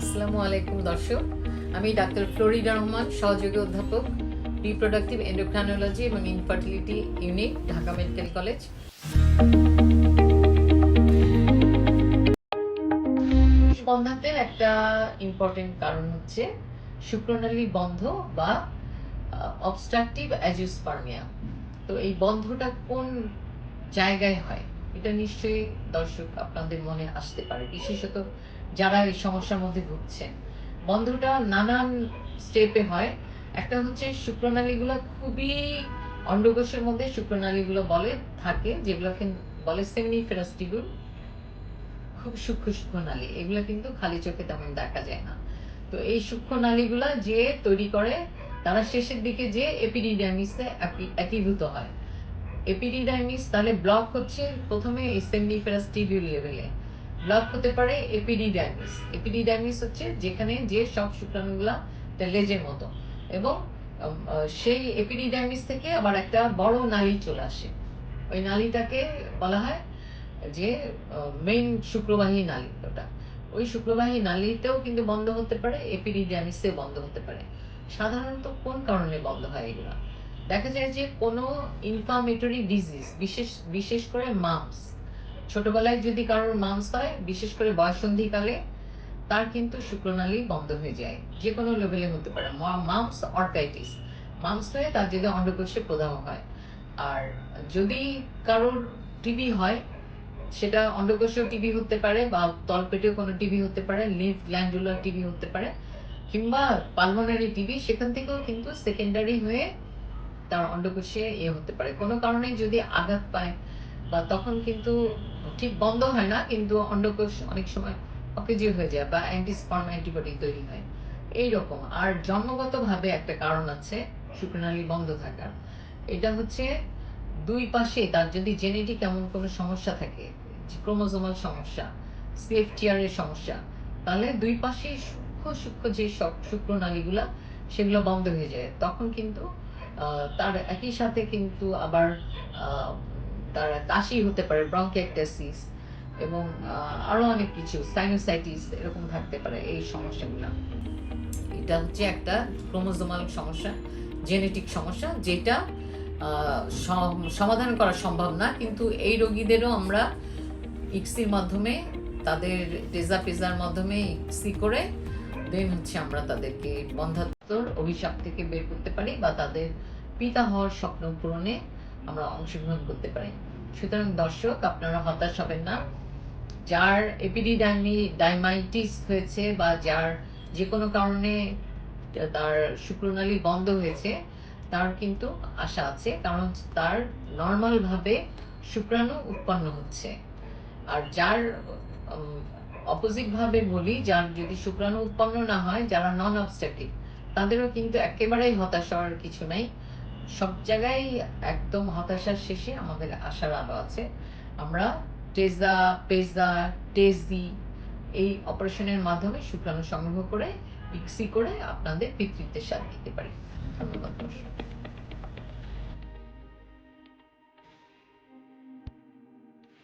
আসসালামু আলাইকুম, দর্শক। আমি ডাক্তার ফ্লোরিডা রহমান, সহযোগী অধ্যাপক রিপ্রোডাক্টিভ এন্ডোক্রাইনোলজি এবং infertility unit Dhaka medical college. বন্ধাত্বের একটা ইম্পর্টেন্ট কারণ হচ্ছে শুক্রনালী বন্ধ বা অবস্ট্রাকটিভ অ্যাজিওস্পার্মিয়া তো এই বন্ধটা কোন জায়গায় হয়? এটা নিশ্চয়ই দর্শক আপনাদের মনে আসতে পারে। বিশেষত যারা এই সমস্যার মধ্যে ভুগছেন। বন্ধটা নানান স্টেপে হয়। একটা হচ্ছে শুক্রনালীগুলো খুবই অন্ডকোষের মধ্যে শুক্রনালীগুলো বলে, থাকে, যেগুলোকে বলে সেমিনিফেরাস টিবিউল খুব সূক্ষ্ম সূক্ষ্ম নালী এগুলো কিন্তু খালি চোখে তেমন দেখা যায় না। তো এই সূক্ষ্ম নালীগুলা যে তৈরি করে, তারা শেষের দিকে যে এপিডিডার্মিসে একীভূত হয়। এপিডিডার্মিস তাহলে ব্লক হচ্ছে প্রথমে সেমিনিফেরাস টিবিউল লেভেলে ব্লক হতে পারে এপিডিডার্মিস এপিডিডার্মিস হচ্ছে যেখানে যে সব শুক্রাণুগুলা লেজের মতো এবং সেই এপিডিডার্মিস থেকে আবার একটা বড় নালী চলে আসে। ওই নালীটাকে বলা হয় যে মেইন শুক্রবাহী নালী ওটা। ওই শুক্রবাহী নালীতেও কিন্তু বন্ধ হতে পারে এপিডিডার্মিসে বন্ধ হতে পারে। সাধারণত কোন কারণে বন্ধ হয় এগুলা? দেখা যায় যে কোনো ইনফ্লামেটরি ডিজিজ বিশেষ বিশেষ করে মামস ছোটবেলায় যদি কারোর মামস হয়, বিশেষ করে বয়সন্ধিকালে, তার কিন্তু শুক্রনালী বন্ধ হয়ে যায়। যে কোনো লেভেলে হতে পারে। মামস অর্কাইটিস মামস হয়ে তার যদি অন্ডকোষে প্রদাহ হয়। আর যদি কারোর টিবি হয়, সেটা অন্ডকোষেও টিবি হতে পারে বা তলপেটেও কোনো টিবি হতে পারে লিভ গ্ল্যান্ডুলার টিবি হতে পারে, কিংবা পালমোনারি টিবি সেখান থেকেও কিন্তু সেকেন্ডারি হয়ে তার অন্ডকোষে ইয়ে হতে পারে। কোনো কারণে যদি আঘাত পায়, বা তখন কিন্তু ঠিক বন্ধ হয় না, কিন্তু অন্ডকোষ অনেক সময় অকেজিও হয়ে যায়, বা অ্যান্টিস্পার্ম অ্যান্টিবডি তৈরি হয়। এইরকম। আর জন্মগতভাবে একটা কারণ আছে, শুক্রনালী বন্ধ থাকার। এটা হচ্ছে দুই পাশে তার যদি জেনেটিক এমন কোনো সমস্যা থাকে ক্রোমোজোমাল সমস্যা সিএফটিআর এর সমস্যা, তাহলে দুই পাশে সূক্ষ্ম সূক্ষ্ম যে সব শুক্রনালীগুলা, সেগুলো বন্ধ হয়ে যায়। তখন কিন্তু তার একই সাথে কিন্তু আবার তার কাশি হতে পারে ব্রঙ্কেকটাসিস এবং আহ, আরও অনেক কিছু সাইনোসাইটিস এরকম থাকতে পারে এই সমস্যাগুলো। এটা হচ্ছে একটা ক্রোমোজোমাল সমস্যা জেনেটিক সমস্যা যেটা সম- সমাধান করা সম্ভব না কিন্তু এই রোগীদেরও আমরা ইক্সির মাধ্যমে তাদের টেজা পেজার মাধ্যমে ইক্সি করে দেন হচ্ছে আমরা তাদেরকে বন্ধাত্মর অভিশাপ থেকে বের করতে পারি বা তাদের পিতা হওয়ার স্বপ্ন পূরণে আমরা অংশগ্রহণ করতে পারি। সুতরাং দর্শক, আপনারা হতাশ হবেন না। যার এপিডিডাইমি ডাইমাইটিস হয়েছে বা যার যে কোনো কারণে তার শুক্রনালী বন্ধ হয়েছে, তার কিন্তু আশা আছে, কারণ তার নর্মাল ভাবে শুক্রাণু উৎপন্ন হচ্ছে। আর যার অপোজিট ভাবে বলি, যার যদি শুক্রাণু উৎপন্ন না হয়, যারা নন অবস্ট্রাকটিভ তাদেরও কিন্তু একেবারেই হতাশ হওয়ার কিছু নাই। সব জায়গায় একদম হতাশার শেষে আমাদের আশার আলো আছে। আমরা টেজা, পেজা, টেজি এই অপারেশনের মাধ্যমে শুক্রাণু সংগ্রহ করে ইক্সি করে আপনাদের পিতৃত্বের স্বাদ দিতে পারি। ধন্যবাদ।